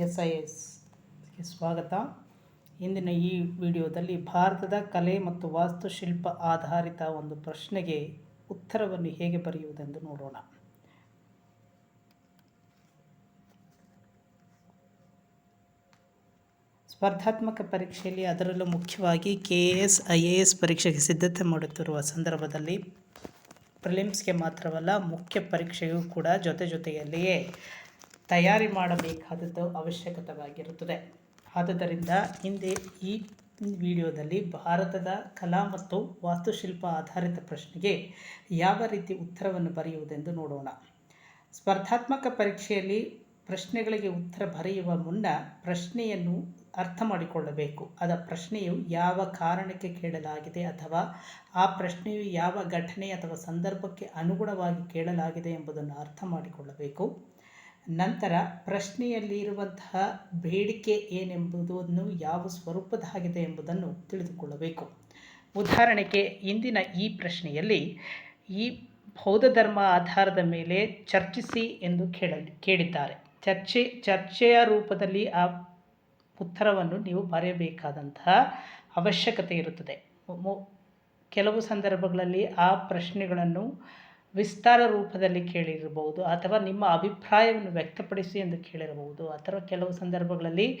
S I ಎಸ್ಗೆ ಸ್ವಾಗತ. ಇಂದಿನ ಈ ವಿಡಿಯೋದಲ್ಲಿ ಭಾರತದ ಕಲೆ ಮತ್ತು ವಾಸ್ತುಶಿಲ್ಪ ಆಧಾರಿತ ಒಂದು ಪ್ರಶ್ನೆಗೆ ಉತ್ತರವನ್ನು ಹೇಗೆ ಬರೆಯುವುದೆಂದು ನೋಡೋಣ. ಸ್ಪರ್ಧಾತ್ಮಕ ಪರೀಕ್ಷೆಯಲ್ಲಿ ಅದರಲ್ಲೂ ಮುಖ್ಯವಾಗಿ K A S I A S ಪರೀಕ್ಷೆಗೆ ಸಿದ್ಧತೆ ಮಾಡುತ್ತಿರುವ ಸಂದರ್ಭದಲ್ಲಿ ಪ್ರಿಲಿಮ್ಸ್ಗೆ ಮಾತ್ರವಲ್ಲ ಮುಖ್ಯ ಪರೀಕ್ಷೆಯೂ ಕೂಡ ಜೊತೆ ಜೊತೆಯಲ್ಲಿಯೇ ತಯಾರಿ ಮಾಡಬೇಕಾದದ್ದು ಅವಶ್ಯಕತವಾಗಿರುತ್ತದೆ. ಆದುದರಿಂದ ಹಿಂದೆ ಈ ವಿಡಿಯೋದಲ್ಲಿ ಭಾರತದ ಕಲಾ ಮತ್ತು ವಾಸ್ತುಶಿಲ್ಪ ಆಧಾರಿತ ಪ್ರಶ್ನೆಗೆ ಯಾವ ರೀತಿ ಉತ್ತರವನ್ನು ಬರೆಯುವುದೆಂದು ನೋಡೋಣ. ಸ್ಪರ್ಧಾತ್ಮಕ ಪರೀಕ್ಷೆಯಲ್ಲಿ ಪ್ರಶ್ನೆಗಳಿಗೆ ಉತ್ತರ ಬರೆಯುವ ಮುನ್ನ ಪ್ರಶ್ನೆಯನ್ನು ಅರ್ಥ ಮಾಡಿಕೊಳ್ಳಬೇಕು. ಅದರ ಪ್ರಶ್ನೆಯು ಯಾವ ಕಾರಣಕ್ಕೆ ಕೇಳಲಾಗಿದೆ ಅಥವಾ ಆ ಪ್ರಶ್ನೆಯು ಯಾವ ಘಟನೆ ಅಥವಾ ಸಂದರ್ಭಕ್ಕೆ ಅನುಗುಣವಾಗಿ ಕೇಳಲಾಗಿದೆ ಎಂಬುದನ್ನು ಅರ್ಥ ಮಾಡಿಕೊಳ್ಳಬೇಕು. ನಂತರ ಪ್ರಶ್ನೆಯಲ್ಲಿರುವಂತಹ ಬೇಡಿಕೆ ಏನೆಂಬುದನ್ನು ಯಾವ ಸ್ವರೂಪದಾಗಿದೆ ಎಂಬುದನ್ನು ತಿಳಿದುಕೊಳ್ಳಬೇಕು. ಉದಾಹರಣೆಗೆ ಇಂದಿನ ಈ ಪ್ರಶ್ನೆಯಲ್ಲಿ ಈ ಬೌದ್ಧ ಧರ್ಮ ಆಧಾರದ ಮೇಲೆ ಚರ್ಚಿಸಿ ಎಂದು ಕೇಳ, ಕೇಳಿದ್ದಾರೆ. ಚರ್ಚೆ, ಚರ್ಚೆಯ ರೂಪದಲ್ಲಿ ಆ ಉತ್ತರವನ್ನು ನೀವು ಬರೆಯಬೇಕಾದಂತಹ ಅವಶ್ಯಕತೆ ಇರುತ್ತದೆ. ಕೆಲವು ಸಂದರ್ಭಗಳಲ್ಲಿ ಆ ಪ್ರಶ್ನೆಗಳನ್ನು ವಿಸ್ತಾರ ರೂಪದಲ್ಲಿ ಕೇಳಿರಬಹುದು ಅಥವಾ ನಿಮ್ಮ ಅಭಿಪ್ರಾಯವನ್ನು ವ್ಯಕ್ತಪಡಿಸಿ ಎಂದು ಕೇಳಿರಬಹುದು. ಅಥವಾ ಕೆಲವು ಸಂದರ್ಭಗಳಲ್ಲಿ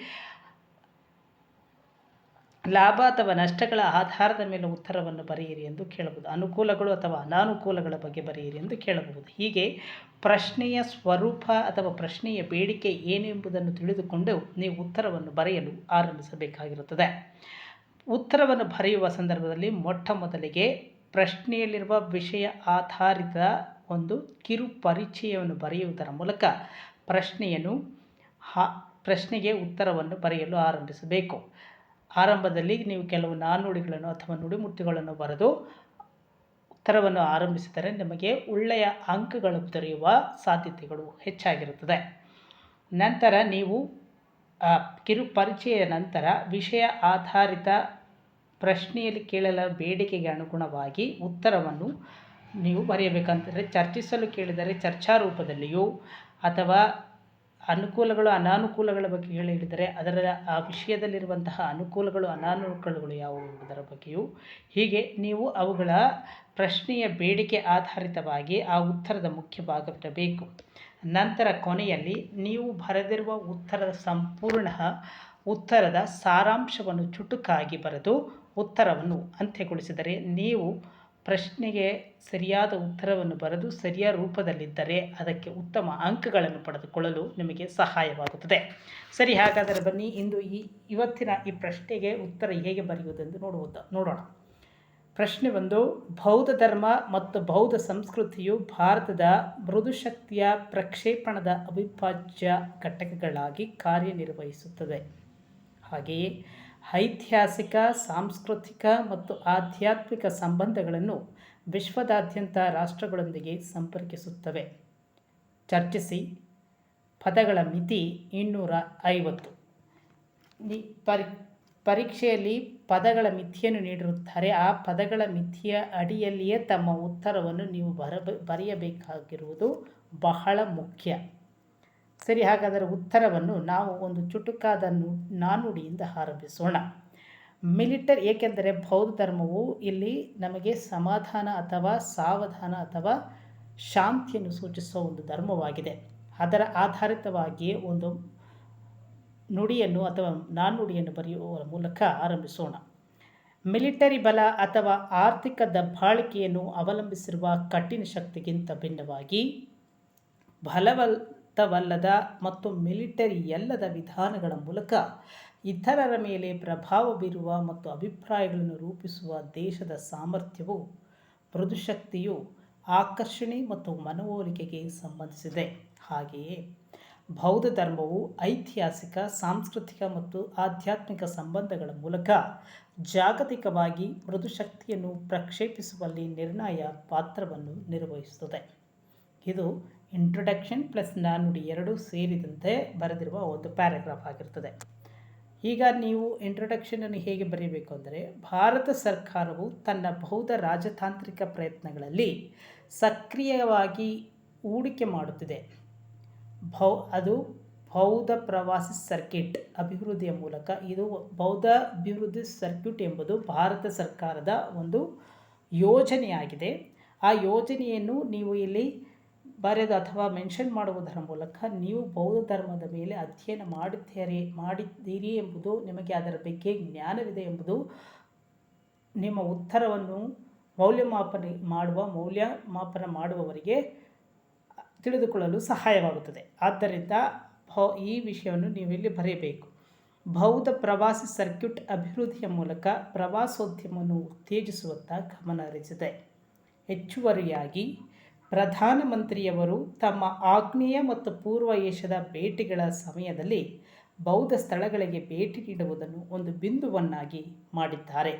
ಲಾಭ ಅಥವಾ ನಷ್ಟಗಳ ಆಧಾರದ ಮೇಲೆ ಉತ್ತರವನ್ನು ಬರೆಯಿರಿ ಎಂದು ಕೇಳಬಹುದು. ಅನುಕೂಲಗಳು ಅಥವಾ ಅನಾನುಕೂಲಗಳ ಬಗ್ಗೆ ಬರೆಯಿರಿ ಎಂದು ಕೇಳಬಹುದು. ಹೀಗೆ ಪ್ರಶ್ನೆಯ ಸ್ವರೂಪ ಅಥವಾ ಪ್ರಶ್ನೆಯ ಬೇಡಿಕೆ ಏನು ಎಂಬುದನ್ನು ತಿಳಿದುಕೊಂಡು ನೀವು ಉತ್ತರವನ್ನು ಬರೆಯಲು ಆರಂಭಿಸಬೇಕಾಗಿರುತ್ತದೆ. ಉತ್ತರವನ್ನು ಬರೆಯುವ ಸಂದರ್ಭದಲ್ಲಿ ಮೊಟ್ಟ ಮೊದಲಿಗೆ ಪ್ರಶ್ನೆಯಲ್ಲಿರುವ ವಿಷಯ ಆಧಾರಿತ ಒಂದು ಕಿರು ಪರಿಚಯವನ್ನು ಬರೆಯುವುದರ ಮೂಲಕ ಪ್ರಶ್ನೆಯನ್ನು ಹಾ, ಪ್ರಶ್ನೆಗೆ ಉತ್ತರವನ್ನು ಬರೆಯಲು ಆರಂಭಿಸಬೇಕು. ಆರಂಭದಲ್ಲಿ ನೀವು ಕೆಲವು ನಾಣ್ಣುಡಿಗಳನ್ನು ಅಥವಾ ನುಡಿಮುತ್ತುಗಳನ್ನು ಬರೆದು ಉತ್ತರವನ್ನು ಆರಂಭಿಸಿದರೆ ನಿಮಗೆ ಒಳ್ಳೆಯ ಅಂಕಗಳು ದೊರೆಯುವ ಸಾಧ್ಯತೆಗಳು ಹೆಚ್ಚಾಗಿರುತ್ತದೆ. ನಂತರ ನೀವು ಕಿರು ಪರಿಚಯ ನಂತರ ವಿಷಯ ಆಧಾರಿತ ಪ್ರಶ್ನೆಯಲ್ಲಿ ಕೇಳಲಾದ ಬೇಡಿಕೆಗೆ ಅನುಗುಣವಾಗಿ ಉತ್ತರವನ್ನು ನೀವು ಬರೆಯಬೇಕಂತಂದರೆ ಚರ್ಚಿಸಲು ಕೇಳಿದರೆ ಚರ್ಚಾ ರೂಪದಲ್ಲಿಯೂ ಅಥವಾ ಅನುಕೂಲಗಳು, ಅನಾನುಕೂಲಗಳ ಬಗ್ಗೆ ಹೇಳಿದರೆ ಅದರ ಆ ವಿಷಯದಲ್ಲಿರುವಂತಹ ಅನುಕೂಲಗಳು, ಅನಾನುಕೂಲಗಳು ಯಾವುವು ಎಂಬುದರ ಬಗ್ಗೆಯೂ ಹೀಗೆ ನೀವು ಅವುಗಳ ಪ್ರಶ್ನೆಯ ಬೇಡಿಕೆ ಆಧಾರಿತವಾಗಿ ಆ ಉತ್ತರದ ಮುಖ್ಯ ಭಾಗವಿರಬೇಕು. ನಂತರ ಕೊನೆಯಲ್ಲಿ ನೀವು ಬರೆದಿರುವ ಉತ್ತರದ ಸಂಪೂರ್ಣ ಉತ್ತರದ ಸಾರಾಂಶವನ್ನು ಚುಟುಕಾಗಿ ಬರೆದು ಉತ್ತರವನ್ನು ಅಂತ್ಯಗೊಳಿಸಿದರೆ ನೀವು ಪ್ರಶ್ನೆಗೆ ಸರಿಯಾದ ಉತ್ತರವನ್ನು ಬರೆದು ಸರಿಯಾದ ರೂಪದಲ್ಲಿದ್ದರೆ ಅದಕ್ಕೆ ಉತ್ತಮ ಅಂಕಗಳನ್ನು ಪಡೆದುಕೊಳ್ಳಲು ನಿಮಗೆ ಸಹಾಯವಾಗುತ್ತದೆ. ಸರಿ, ಹಾಗಾದರೆ ಬನ್ನಿ, ಇಂದು ಈ ಇವತ್ತಿನ ಈ ಪ್ರಶ್ನೆಗೆ ಉತ್ತರ ಹೇಗೆ ಬರೆಯುವುದೆಂದು ನೋಡುವುದು, ನೋಡೋಣ. ಪ್ರಶ್ನೆ ಒಂದು, ಬೌದ್ಧ ಧರ್ಮ ಮತ್ತು ಬೌದ್ಧ ಸಂಸ್ಕೃತಿಯು ಭಾರತದ ಮೃದುಶಕ್ತಿಯ ಪ್ರಕ್ಷೇಪಣದ ಅವಿಭಾಜ್ಯ ಘಟಕಗಳಾಗಿ ಕಾರ್ಯನಿರ್ವಹಿಸುತ್ತದೆ. ಹಾಗೆಯೇ ಐತಿಹಾಸಿಕ, ಸಾಂಸ್ಕೃತಿಕ ಮತ್ತು ಆಧ್ಯಾತ್ಮಿಕ ಸಂಬಂಧಗಳನ್ನು ವಿಶ್ವದಾದ್ಯಂತ ರಾಷ್ಟ್ರಗಳೊಂದಿಗೆ ಸಂಪರ್ಕಿಸುತ್ತವೆ. ಚರ್ಚಿಸಿ. ಪದಗಳ ಮಿತಿ ಇನ್ನೂರ ಐವತ್ತು. ನಿ, ಪರಿ, ಪರೀಕ್ಷೆಯಲ್ಲಿ ಪದಗಳ ಮಿತಿಯನ್ನು ನೀಡಿರುತ್ತಾರೆ. ಆ ಪದಗಳ ಮಿತಿಯ ಅಡಿಯಲ್ಲಿಯೇ ತಮ್ಮ ಉತ್ತರವನ್ನು ನೀವು ಬರಬ, ಬರೆಯಬೇಕಾಗಿರುವುದು ಬಹಳ ಮುಖ್ಯ. ಸರಿ, ಹಾಗಾದರೆ ಉತ್ತರವನ್ನು ನಾವು ಒಂದು ಚುಟುಕಾದ ನಾನುಡಿಯಿಂದ ಆರಂಭಿಸೋಣ. ಮಿಲಿಟರ್ ಏಕೆಂದರೆ ಬೌದ್ಧ ಧರ್ಮವು ಇಲ್ಲಿ ನಮಗೆ ಸಮಾಧಾನ ಅಥವಾ ಸಾವಧಾನ ಅಥವಾ ಶಾಂತಿಯನ್ನು ಸೂಚಿಸುವ ಒಂದು ಧರ್ಮವಾಗಿದೆ. ಅದರ ಆಧಾರಿತವಾಗಿ ಒಂದು ನುಡಿಯನ್ನು ಅಥವಾ ನಾನುಡಿಯನ್ನು ಬರೆಯುವ ಮೂಲಕ ಆರಂಭಿಸೋಣ. ಮಿಲಿಟರಿ ಬಲ ಅಥವಾ ಆರ್ಥಿಕ ದಬ್ಬಾಳಿಕೆಯನ್ನು ಅವಲಂಬಿಸಿರುವ ಕಠಿಣ ಶಕ್ತಿಗಿಂತ ಭಿನ್ನವಾಗಿ ಬಲವಂತವಲ್ಲದ ಮತ್ತು ಮಿಲಿಟರಿ ಎಲ್ಲದ ವಿಧಾನಗಳ ಮೂಲಕ ಇತರರ ಮೇಲೆ ಪ್ರಭಾವ ಬೀರುವ ಮತ್ತು ಅಭಿಪ್ರಾಯಗಳನ್ನು ರೂಪಿಸುವ ದೇಶದ ಸಾಮರ್ಥ್ಯವು, ಮೃದುಶಕ್ತಿಯು ಆಕರ್ಷಣೆ ಮತ್ತು ಮನವೊಲಿಕೆಗೆ ಸಂಬಂಧಿಸಿದೆ. ಹಾಗೆಯೇ ಬೌದ್ಧ ಧರ್ಮವು ಐತಿಹಾಸಿಕ, ಸಾಂಸ್ಕೃತಿಕ ಮತ್ತು ಆಧ್ಯಾತ್ಮಿಕ ಸಂಬಂಧಗಳ ಮೂಲಕ ಜಾಗತಿಕವಾಗಿ ಮೃದುಶಕ್ತಿಯನ್ನು ಪ್ರಕ್ಷೇಪಿಸುವಲ್ಲಿ ನಿರ್ಣಾಯ ಪಾತ್ರವನ್ನು ನಿರ್ವಹಿಸುತ್ತದೆ. ಇದು ಇಂಟ್ರೊಡಕ್ಷನ್ ಪ್ಲಸ್ ನಾನುಡಿ ಎರಡೂ ಸೇರಿದಂತೆ ಬರೆದಿರುವ ಒಂದು ಪ್ಯಾರಾಗ್ರಾಫ್ ಆಗಿರ್ತದೆ. ಈಗ ನೀವು ಇಂಟ್ರೊಡಕ್ಷನನ್ನು ಹೇಗೆ ಬರೆಯಬೇಕು ಅಂದರೆ, ಭಾರತ ಸರ್ಕಾರವು ತನ್ನ ಬೌದ್ಧ ರಾಜತಾಂತ್ರಿಕ ಪ್ರಯತ್ನಗಳಲ್ಲಿ ಸಕ್ರಿಯವಾಗಿ ಹೂಡಿಕೆ ಮಾಡುತ್ತಿದೆ. ಭೌ, ಅದು ಬೌದ್ಧ ಪ್ರವಾಸಿ ಸರ್ಕಿಟ್ ಅಭಿವೃದ್ಧಿಯ ಮೂಲಕ, ಇದು ಬೌದ್ಧ ಅಭಿವೃದ್ಧಿ ಸರ್ಕ್ಯೂಟ್ ಎಂಬುದು ಭಾರತ ಸರ್ಕಾರದ ಒಂದು ಯೋಜನೆಯಾಗಿದೆ. ಆ ಯೋಜನೆಯನ್ನು ನೀವು ಇಲ್ಲಿ ಬರೆದು ಅಥವಾ ಮೆನ್ಷನ್ ಮಾಡುವುದರ ಮೂಲಕ ನೀವು ಬೌದ್ಧ ಧರ್ಮದ ಮೇಲೆ ಅಧ್ಯಯನ ಮಾಡುತ್ತೀರಿ ಮಾಡಿದ್ದೀರಿ ಎಂಬುದು ನಿಮಗೆ ಅದರ ಬಗ್ಗೆ ಜ್ಞಾನವಿದೆ ಎಂಬುದು ನಿಮ್ಮ ಉತ್ತರವನ್ನು ಮೌಲ್ಯಮಾಪನ ಮಾಡುವ, ಮೌಲ್ಯಮಾಪನ ಮಾಡುವವರಿಗೆ ತಿಳಿದುಕೊಳ್ಳಲು ಸಹಾಯವಾಗುತ್ತದೆ. ಆದ್ದರಿಂದ ಈ ವಿಷಯವನ್ನು ನೀವಿಲ್ಲಿ ಬರೆಯಬೇಕು. ಬೌದ್ಧ ಪ್ರವಾಸಿ ಸರ್ಕ್ಯೂಟ್ ಅಭಿವೃದ್ಧಿಯ ಮೂಲಕ ಪ್ರವಾಸೋದ್ಯಮವನ್ನು ಉತ್ತೇಜಿಸುವತ್ತ ಗಮನ ಹರಿಸಿದೆ. ಹೆಚ್ಚುವರಿಯಾಗಿ ಪ್ರಧಾನಮಂತ್ರಿಯವರು ತಮ್ಮ ಆಗ್ನೇಯ ಮತ್ತು ಪೂರ್ವ ಏಷ್ಯಾದ ಭೇಟಿಗಳ ಸಮಯದಲ್ಲಿ ಬೌದ್ಧ ಸ್ಥಳಗಳಿಗೆ ಭೇಟಿ ನೀಡುವುದನ್ನು ಒಂದು ಬಿಂದುವನ್ನಾಗಿ ಮಾಡಿದ್ದಾರೆ.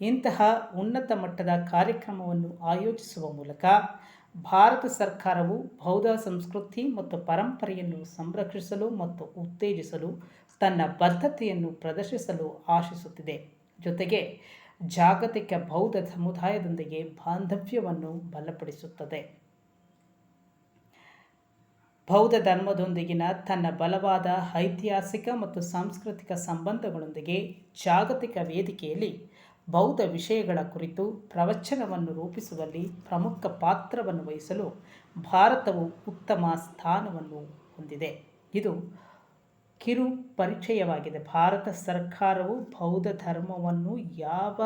ಇಂತಹ ಉನ್ನತ ಮಟ್ಟದ ಕಾರ್ಯಕ್ರಮವನ್ನು ಆಯೋಜಿಸುವ ಮೂಲಕ ಭಾರತ ಸರ್ಕಾರವು ಬೌದ್ಧ ಸಂಸ್ಕೃತಿ ಮತ್ತು ಪರಂಪರೆಯನ್ನು ಸಂರಕ್ಷಿಸಲು ಮತ್ತು ಉತ್ತೇಜಿಸಲು ತನ್ನ ಬದ್ಧತೆಯನ್ನು ಪ್ರದರ್ಶಿಸಲು ಆಶಿಸುತ್ತಿದೆ. ಜೊತೆಗೆ ಜಾಗತಿಕ ಬೌದ್ಧ ಸಮುದಾಯದೊಂದಿಗೆ ಬಾಂಧವ್ಯವನ್ನು ಬಲಪಡಿಸುತ್ತದೆ. ಬೌದ್ಧ ಧರ್ಮದೊಂದಿಗಿನ ತನ್ನ ಬಲವಾದ ಐತಿಹಾಸಿಕ ಮತ್ತು ಸಾಂಸ್ಕೃತಿಕ ಸಂಬಂಧಗಳೊಂದಿಗೆ ಜಾಗತಿಕ ವೇದಿಕೆಯಲ್ಲಿ ಬೌದ್ಧ ವಿಷಯಗಳ ಕುರಿತು ಪ್ರವಚನವನ್ನು ರೂಪಿಸುವಲ್ಲಿ ಪ್ರಮುಖ ಪಾತ್ರವನ್ನು ವಹಿಸಲು ಭಾರತವು ಉತ್ತಮ ಸ್ಥಾನವನ್ನು ಹೊಂದಿದೆ. ಇದು ಕಿರು ಪರಿಚಯವಾಗಿದೆ. ಭಾರತ ಸರ್ಕಾರವು ಬೌದ್ಧ ಧರ್ಮವನ್ನು ಯಾವ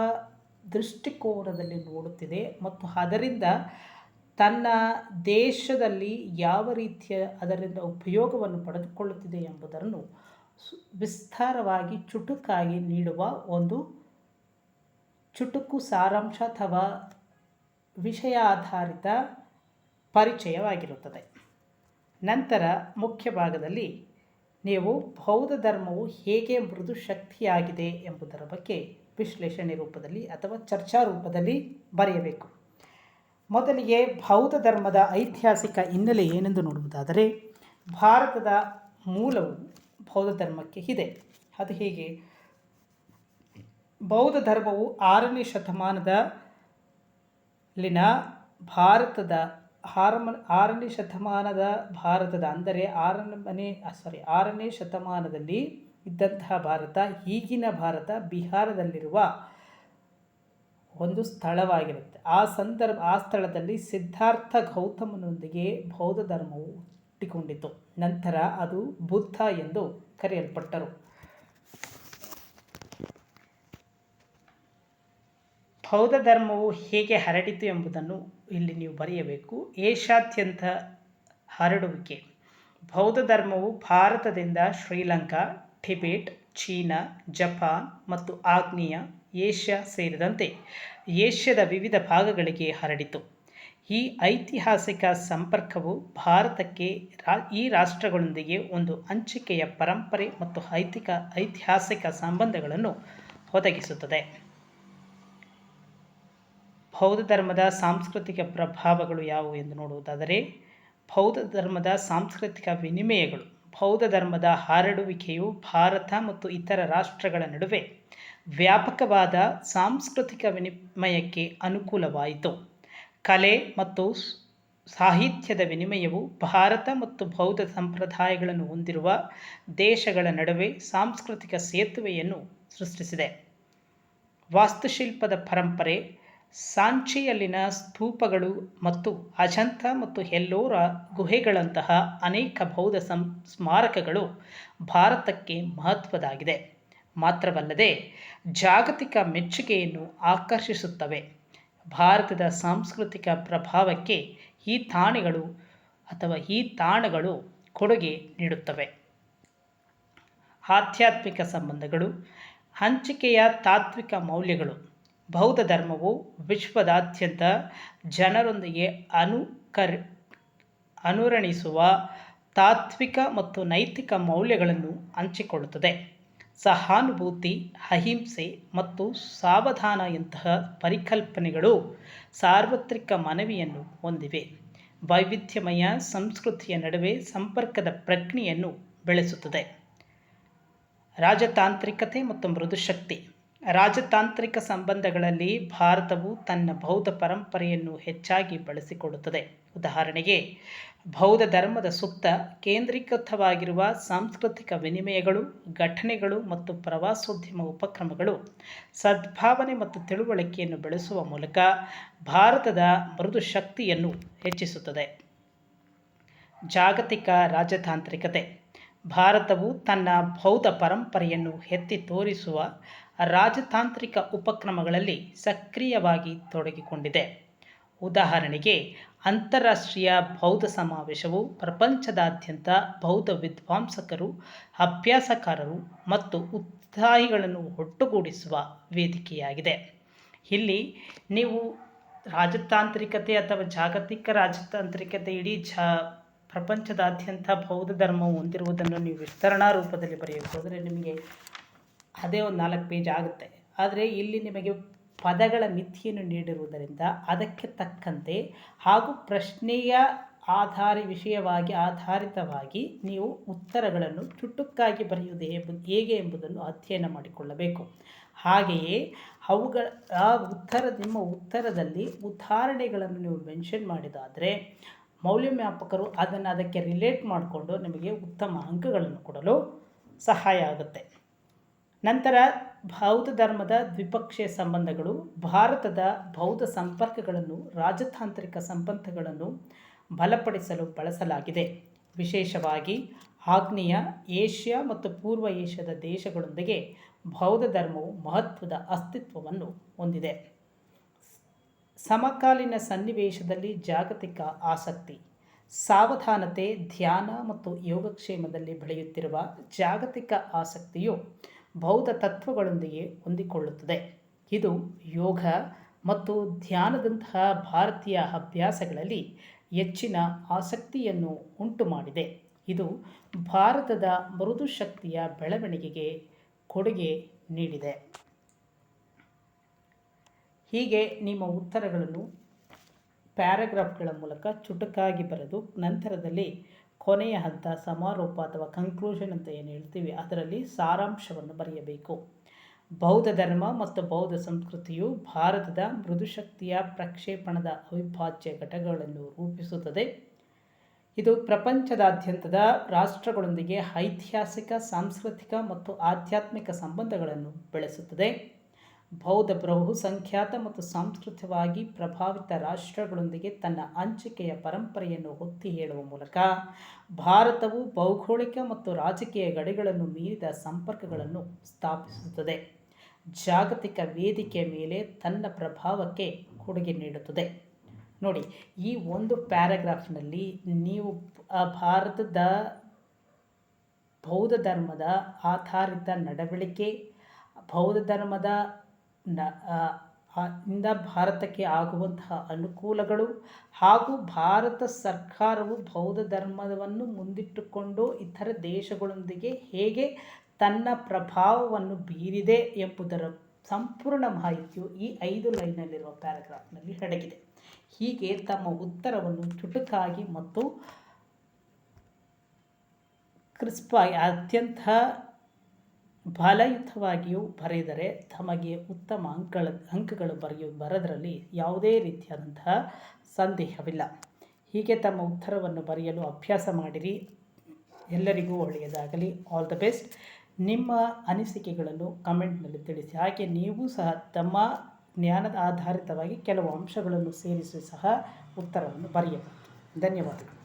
ದೃಷ್ಟಿಕೋನದಲ್ಲಿ ನೋಡುತ್ತಿದೆ ಮತ್ತು ಅದರಿಂದ ತನ್ನ ದೇಶದಲ್ಲಿ ಯಾವ ರೀತಿಯ ಅದರಿಂದ ಉಪಯೋಗವನ್ನು ಪಡೆದುಕೊಳ್ಳುತ್ತಿದೆ ಎಂಬುದನ್ನು ವಿಸ್ತಾರವಾಗಿ ಚುಟುಕಾಗಿ ನೀಡುವ ಒಂದು ಚುಟುಕು ಸಾರಾಂಶ ಅಥವಾ ವಿಷಯ ಆಧಾರಿತ ಪರಿಚಯವಾಗಿರುತ್ತದೆ. ನಂತರ ಮುಖ್ಯ ಭಾಗದಲ್ಲಿ ನೀವು ಬೌದ್ಧ ಧರ್ಮವು ಹೇಗೆ ಮೃದು ಶಕ್ತಿಯಾಗಿದೆ ಎಂಬುದರ ಬಗ್ಗೆ ವಿಶ್ಲೇಷಣೆ ರೂಪದಲ್ಲಿ ಅಥವಾ ಚರ್ಚಾ ರೂಪದಲ್ಲಿ ಬರೆಯಬೇಕು. ಮೊದಲಿಗೆ ಬೌದ್ಧ ಧರ್ಮದ ಐತಿಹಾಸಿಕ ಹಿನ್ನೆಲೆ ಏನೆಂದು ನೋಡುವುದಾದರೆ, ಭಾರತದ ಮೂಲವು ಬೌದ್ಧ ಧರ್ಮಕ್ಕೆ ಇದೆ. ಅದು ಹೇಗೆ? ಬೌದ್ಧ ಧರ್ಮವು ಆರನೇ ಶತಮಾನದಲ್ಲಿನ ಭಾರತದ ಆರಮ, ಆರನೇ ಶತಮಾನದ ಭಾರತದ ಅಂದರೆ ಆರನೇ ಸಾರಿ ಆರನೇ ಶತಮಾನದಲ್ಲಿ ಇದ್ದಂತಹ ಭಾರತ, ಈಗಿನ ಭಾರತ ಬಿಹಾರದಲ್ಲಿರುವ ಒಂದು ಸ್ಥಳವಾಗಿರುತ್ತೆ. ಆ ಸಂದರ್ಭ, ಆ ಸ್ಥಳದಲ್ಲಿ ಸಿದ್ಧಾರ್ಥ ಗೌತಮನೊಂದಿಗೆ ಬೌದ್ಧ ಧರ್ಮವು ಹುಟ್ಟಿಕೊಂಡಿತು. ನಂತರ ಅದು ಬುದ್ಧ ಎಂದು ಕರೆಯಲ್ಪಟ್ಟರು. ಬೌದ್ಧ ಧರ್ಮವು ಹೇಗೆ ಹರಡಿತು ಎಂಬುದನ್ನು ಇಲ್ಲಿ ನೀವು ಬರೆಯಬೇಕು. ಏಷ್ಯಾದ್ಯಂತ ಹರಡುವಿಕೆ. ಬೌದ್ಧ ಧರ್ಮವು ಭಾರತದಿಂದ ಶ್ರೀಲಂಕಾ, ಟಿಬೆಟ್, ಚೀನಾ, ಜಪಾನ್ ಮತ್ತು ಆಗ್ನೇಯ ಏಷ್ಯಾ ಸೇರಿದಂತೆ ಏಷ್ಯಾದ ವಿವಿಧ ಭಾಗಗಳಿಗೆ ಹರಡಿತು. ಈ ಐತಿಹಾಸಿಕ ಸಂಪರ್ಕವು ಭಾರತಕ್ಕೆ ರಾ, ಈ ರಾಷ್ಟ್ರಗಳೊಂದಿಗೆ ಒಂದು ಹಂಚಿಕೆಯ ಪರಂಪರೆ ಮತ್ತು ಐತಿಕ, ಐತಿಹಾಸಿಕ ಸಂಬಂಧಗಳನ್ನು ಒದಗಿಸುತ್ತದೆ. ಬೌದ್ಧ ಧರ್ಮದ ಸಾಂಸ್ಕೃತಿಕ ಪ್ರಭಾವಗಳು ಯಾವುವು ಎಂದು ನೋಡುವುದಾದರೆ, ಬೌದ್ಧ ಧರ್ಮದ ಸಾಂಸ್ಕೃತಿಕ ವಿನಿಮಯಗಳು, ಬೌದ್ಧ ಧರ್ಮದ ಹರಡುವಿಕೆಯು ಭಾರತ ಮತ್ತು ಇತರ ರಾಷ್ಟ್ರಗಳ ನಡುವೆ ವ್ಯಾಪಕವಾದ ಸಾಂಸ್ಕೃತಿಕ ವಿನಿಮಯಕ್ಕೆ ಅನುಕೂಲವಾಯಿತು. ಕಲೆ ಮತ್ತು ಸಾಹಿತ್ಯದ ವಿನಿಮಯವು ಭಾರತ ಮತ್ತು ಬೌದ್ಧ ಸಂಪ್ರದಾಯಗಳನ್ನು ಹೊಂದಿರುವ ದೇಶಗಳ ನಡುವೆ ಸಾಂಸ್ಕೃತಿಕ ಸೇತುವೆಯನ್ನು ಸೃಷ್ಟಿಸಿದೆ. ವಾಸ್ತುಶಿಲ್ಪದ ಪರಂಪರೆ, ಸಾಂಚಿಯಲ್ಲಿನ ಸ್ತೂಪಗಳು ಮತ್ತು ಅಜಂತ ಮತ್ತು ಎಲ್ಲೋರ ಗುಹೆಗಳಂತಹ ಅನೇಕ ಬೌದ್ಧ ಸಂ, ಸ್ಮಾರಕಗಳು ಭಾರತಕ್ಕೆ ಮಹತ್ವದಾಗಿದೆ. ಮಾತ್ರವಲ್ಲದೆ ಜಾಗತಿಕ ಮೆಚ್ಚುಗೆಯನ್ನು ಆಕರ್ಷಿಸುತ್ತವೆ. ಭಾರತದ ಸಾಂಸ್ಕೃತಿಕ ಪ್ರಭಾವಕ್ಕೆ ಈ ತಾಣಗಳು ಅಥವಾ ಈ ತಾಣಗಳು ಕೊಡುಗೆ ನೀಡುತ್ತವೆ. ಆಧ್ಯಾತ್ಮಿಕ ಸಂಬಂಧಗಳು, ಹಂಚಿಕೆಯ ತಾತ್ವಿಕ ಮೌಲ್ಯಗಳು, ಬೌದ್ಧ ಧರ್ಮವು ವಿಶ್ವದಾದ್ಯಂತ ಜನರೊಂದಿಗೆ ಅನುಕರ್ ಅನುರಣಿಸುವ ತಾತ್ವಿಕ ಮತ್ತು ನೈತಿಕ ಮೌಲ್ಯಗಳನ್ನು ಹಂಚಿಕೊಳ್ಳುತ್ತದೆ. ಸಹಾನುಭೂತಿ, ಅಹಿಂಸೆ ಮತ್ತು ಸಾವಧಾನ ಇಂತಹ ಪರಿಕಲ್ಪನೆಗಳು ಸಾರ್ವತ್ರಿಕ ಮನವಿಯನ್ನು ಹೊಂದಿವೆ. ವೈವಿಧ್ಯಮಯ ಸಂಸ್ಕೃತಿಯ ನಡುವೆ ಸಂಪರ್ಕದ ಪ್ರಜ್ಞೆಯನ್ನು ಬೆಳೆಸುತ್ತದೆ. ರಾಜತಾಂತ್ರಿಕತೆ ಮತ್ತು ಮೃದುಶಕ್ತಿ. ರಾಜತಾಂತ್ರಿಕ ಸಂಬಂಧಗಳಲ್ಲಿ ಭಾರತವು ತನ್ನ ಬೌದ್ಧ ಪರಂಪರೆಯನ್ನು ಹೆಚ್ಚಾಗಿ ಬಳಸಿಕೊಳ್ಳುತ್ತದೆ. ಉದಾಹರಣೆಗೆ, ಬೌದ್ಧ ಧರ್ಮದ ಸುತ್ತ ಕೇಂದ್ರೀಕೃತವಾಗಿರುವ ಸಾಂಸ್ಕೃತಿಕ ವಿನಿಮಯಗಳು, ಘಟನೆಗಳು ಮತ್ತು ಪ್ರವಾಸೋದ್ಯಮ ಉಪಕ್ರಮಗಳು, ಸದ್ಭಾವನೆ ಮತ್ತು ತಿಳುವಳಿಕೆಯನ್ನು ಬೆಳೆಸುವ ಮೂಲಕ ಭಾರತದ ಮೃದು ಶಕ್ತಿಯನ್ನು ಹೆಚ್ಚಿಸುತ್ತದೆ. ಜಾಗತಿಕ ರಾಜತಾಂತ್ರಿಕತೆ. ಭಾರತವು ತನ್ನ ಬೌದ್ಧ ಪರಂಪರೆಯನ್ನು ಎತ್ತಿ ತೋರಿಸುವ ರಾಜತಾಂತ್ರಿಕ ಉಪಕ್ರಮಗಳಲ್ಲಿ ಸಕ್ರಿಯವಾಗಿ ತೊಡಗಿಕೊಂಡಿದೆ. ಉದಾಹರಣೆಗೆ, ಅಂತಾರಾಷ್ಟ್ರೀಯ ಬೌದ್ಧ ಸಮಾವೇಶವು ಪ್ರಪಂಚದಾದ್ಯಂತ ಬೌದ್ಧ ವಿದ್ವಾಂಸಕರು, ಅಭ್ಯಾಸಕಾರರು ಮತ್ತು ಉತ್ಸಾಹಿಗಳನ್ನು ಒಟ್ಟುಗೂಡಿಸುವ ವೇದಿಕೆಯಾಗಿದೆ. ಇಲ್ಲಿ ನೀವು ರಾಜತಾಂತ್ರಿಕತೆ ಅಥವಾ ಜಾಗತಿಕ ರಾಜತಾಂತ್ರಿಕತೆ ಇಡೀ ಜ ಪ್ರಪಂಚದಾದ್ಯಂತ ಬೌದ್ಧ ಧರ್ಮವು ಹೊಂದಿರುವುದನ್ನು ನೀವು ವಿಸ್ತರಣಾ ರೂಪದಲ್ಲಿ ಬರೆಯಬಹುದು ನಿಮಗೆ ಅದೇ ಒಂದು ನಾಲ್ಕು ಪೇಜ್ ಆಗುತ್ತೆ. ಆದರೆ ಇಲ್ಲಿ ನಿಮಗೆ ಪದಗಳ ಮಿತಿಯನ್ನು ನೀಡಿರುವುದರಿಂದ ಅದಕ್ಕೆ ತಕ್ಕಂತೆ ಹಾಗೂ ಪ್ರಶ್ನೆಯ ಆಧಾರ ವಿಷಯವಾಗಿ ಆಧಾರಿತವಾಗಿ ನೀವು ಉತ್ತರಗಳನ್ನು ಚುಟುಕಾಗಿ ಬರೆಯುವುದು ಹೇಗೆ ಎಂಬುದನ್ನು ಅಧ್ಯಯನ ಮಾಡಿಕೊಳ್ಳಬೇಕು. ಹಾಗೆಯೇ ಅವುಗಳ, ಆ ಉತ್ತರ, ನಿಮ್ಮ ಉತ್ತರದಲ್ಲಿ ಉದಾಹರಣೆಗಳನ್ನು ನೀವು ಮೆನ್ಷನ್ ಮಾಡಿದಾದರೆ ಮೌಲ್ಯಮಾಪಕರು ಅದನ್ನು ಅದಕ್ಕೆ ರಿಲೇಟ್ ಮಾಡಿಕೊಂಡು ನಿಮಗೆ ಉತ್ತಮ ಅಂಕಗಳನ್ನು ಕೊಡಲು ಸಹಾಯ ಆಗುತ್ತೆ. ನಂತರ ಬೌದ್ಧ ಧರ್ಮದ ದ್ವಿಪಕ್ಷೀಯ ಸಂಬಂಧಗಳು, ಭಾರತದ ಬೌದ್ಧ ಸಂಪರ್ಕಗಳನ್ನು, ರಾಜತಾಂತ್ರಿಕ ಸಂಬಂಧಗಳನ್ನು ಬಲಪಡಿಸಲು ಬಳಸಲಾಗಿದೆ. ವಿಶೇಷವಾಗಿ ಆಗ್ನೇಯ, ಏಷ್ಯಾ ಮತ್ತು ಪೂರ್ವ ಏಷ್ಯಾದ ದೇಶಗಳೊಂದಿಗೆ ಬೌದ್ಧ ಧರ್ಮವು ಮಹತ್ವದ ಅಸ್ತಿತ್ವವನ್ನು ಹೊಂದಿದೆ. ಸಮಕಾಲೀನ ಸನ್ನಿವೇಶದಲ್ಲಿ ಜಾಗತಿಕ ಆಸಕ್ತಿ, ಸಾವಧಾನತೆ, ಧ್ಯಾನ ಮತ್ತು ಯೋಗಕ್ಷೇಮದಲ್ಲಿ ಬೆಳೆಯುತ್ತಿರುವ ಜಾಗತಿಕ ಆಸಕ್ತಿಯು ಬೌದ್ಧ ತತ್ವಗಳೊಂದಿಗೆ ಹೊಂದಿಕೊಳ್ಳುತ್ತದೆ. ಇದು ಯೋಗ ಮತ್ತು ಧ್ಯಾನದಂತಹ ಭಾರತೀಯ ಅಭ್ಯಾಸಗಳಲ್ಲಿ ಹೆಚ್ಚಿನ ಆಸಕ್ತಿಯನ್ನು ಉಂಟು ಮಾಡಿದೆ ಇದು ಭಾರತದ ಮೃದು ಶಕ್ತಿಯ ಬೆಳವಣಿಗೆಗೆ ಕೊಡುಗೆ ನೀಡಿದೆ. ಹೀಗೆ ನಿಮ್ಮ ಉತ್ತರಗಳನ್ನು ಪ್ಯಾರಾಗ್ರಾಫ್ಗಳ ಮೂಲಕ ಚುಟುಕಾಗಿ ಬರೆದು ನಂತರದಲ್ಲಿ ಕೊನೆಯ ಹಂತ ಸಮಾರೋಪ ಅಥವಾ ಕನ್ಕ್ಲೂಷನ್ ಅಂತ ಏನು ಹೇಳ್ತೀವಿ, ಅದರಲ್ಲಿ ಸಾರಾಂಶವನ್ನು ಬರೆಯಬೇಕು. ಬೌದ್ಧ ಧರ್ಮ ಮತ್ತು ಬೌದ್ಧ ಸಂಸ್ಕೃತಿಯು ಭಾರತದ ಮೃದುಶಕ್ತಿಯ ಪ್ರಕ್ಷೇಪಣದ ಅವಿಭಾಜ್ಯ ಘಟಕಗಳನ್ನು ರೂಪಿಸುತ್ತದೆ. ಇದು ಪ್ರಪಂಚದಾದ್ಯಂತದ ರಾಷ್ಟ್ರಗಳೊಂದಿಗೆ ಐತಿಹಾಸಿಕ, ಸಾಂಸ್ಕೃತಿಕ ಮತ್ತು ಆಧ್ಯಾತ್ಮಿಕ ಸಂಬಂಧಗಳನ್ನು ಬೆಳೆಸುತ್ತದೆ. ಬೌದ್ಧ ಬಹುಸಂಖ್ಯಾತ ಮತ್ತು ಸಾಂಸ್ಕೃತಿಕವಾಗಿ ಪ್ರಭಾವಿತ ರಾಷ್ಟ್ರಗಳೊಂದಿಗೆ ತನ್ನ ಹಂಚಿಕೆಯ ಪರಂಪರೆಯನ್ನು ಒತ್ತಿ ಹೇಳುವ ಮೂಲಕ ಭಾರತವು ಭೌಗೋಳಿಕ ಮತ್ತು ರಾಜಕೀಯ ಗಡಿಗಳನ್ನು ಮೀರಿದ ಸಂಪರ್ಕಗಳನ್ನು ಸ್ಥಾಪಿಸುತ್ತದೆ. ಜಾಗತಿಕ ವೇದಿಕೆಯ ಮೇಲೆ ತನ್ನ ಪ್ರಭಾವಕ್ಕೆ ಕೊಡುಗೆ ನೀಡುತ್ತದೆ. ನೋಡಿ, ಈ ಒಂದು ಪ್ಯಾರಾಗ್ರಾಫ್ನಲ್ಲಿ ನೀವು ಭಾರತದ ಬೌದ್ಧ ಧರ್ಮದ ಆಧಾರಿತ ನಡವಳಿಕೆ, ಬೌದ್ಧ ಧರ್ಮದ ನ ಇಂದ ಭಾರತಕ್ಕೆ ಆಗುವಂತಹ ಅನುಕೂಲಗಳು ಹಾಗೂ ಭಾರತ ಸರ್ಕಾರವು ಬೌದ್ಧ ಧರ್ಮವನ್ನು ಮುಂದಿಟ್ಟುಕೊಂಡು ಇತರ ದೇಶಗಳೊಂದಿಗೆ ಹೇಗೆ ತನ್ನ ಪ್ರಭಾವವನ್ನು ಬೀರಿದೆ ಎಂಬುದರ ಸಂಪೂರ್ಣ ಮಾಹಿತಿಯು ಈ ಐದು ಲೈನಲ್ಲಿರುವ ಪ್ಯಾರಾಗ್ರಾಫ್ನಲ್ಲಿ ಅಡಗಿದೆ ಹೀಗೆ ತಮ್ಮ ಉತ್ತರವನ್ನು ಚುಟುಕಾಗಿ ಮತ್ತು ಕ್ರಿಸ್ಪಾಗಿ ಅತ್ಯಂತ ಫಲಯುತವಾಗಿಯೂ ಬರೆದರೆ ತಮಗೆ ಉತ್ತಮ ಅಂಕಗಳ ಅಂಕಗಳು ಬರೆಯು, ಬರೋದರಲ್ಲಿ ಯಾವುದೇ ರೀತಿಯಾದಂತಹ ಸಂದೇಹವಿಲ್ಲ. ಹೀಗೆ ತಮ್ಮ ಉತ್ತರವನ್ನು ಬರೆಯಲು ಅಭ್ಯಾಸ ಮಾಡಿರಿ. ಎಲ್ಲರಿಗೂ ಒಳ್ಳೆಯದಾಗಲಿ. ಆಲ್ ದ ಬೆಸ್ಟ್ ನಿಮ್ಮ ಅನಿಸಿಕೆಗಳನ್ನು ಕಮೆಂಟ್ನಲ್ಲಿ ತಿಳಿಸಿ. ಹಾಗೆ ನೀವು ಸಹ ತಮ್ಮ ಜ್ಞಾನದ ಆಧಾರಿತವಾಗಿ ಕೆಲವು ಅಂಶಗಳನ್ನು ಸೇರಿಸಿ ಸಹ ಉತ್ತರವನ್ನು ಬರೆಯಬಹುದು. ಧನ್ಯವಾದಗಳು.